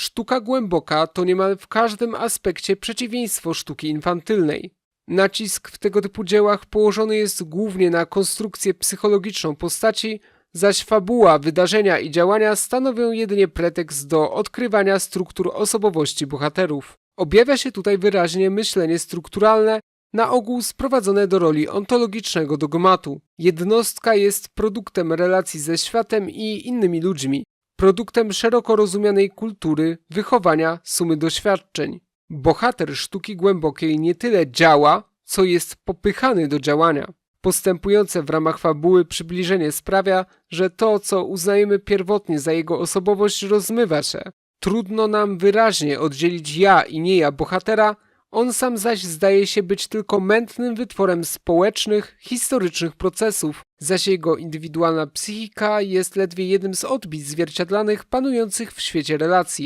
Sztuka głęboka to niemal w każdym aspekcie przeciwieństwo sztuki infantylnej. Nacisk w tego typu dziełach położony jest głównie na konstrukcję psychologiczną postaci, zaś fabuła, wydarzenia i działania stanowią jedynie pretekst do odkrywania struktur osobowości bohaterów. Objawia się tutaj wyraźnie myślenie strukturalne, na ogół sprowadzone do roli ontologicznego dogmatu. Jednostka jest produktem relacji ze światem i innymi ludźmi, produktem szeroko rozumianej kultury, wychowania, sumy doświadczeń. Bohater sztuki głębokiej nie tyle działa, co jest popychany do działania. Postępujące w ramach fabuły przybliżenie sprawia, że to, co uznajemy pierwotnie za jego osobowość, rozmywa się. Trudno nam wyraźnie oddzielić ja i nie ja bohatera, on sam zaś zdaje się być tylko mętnym wytworem społecznych, historycznych procesów, zaś jego indywidualna psychika jest ledwie jednym z odbić zwierciadlanych panujących w świecie relacji.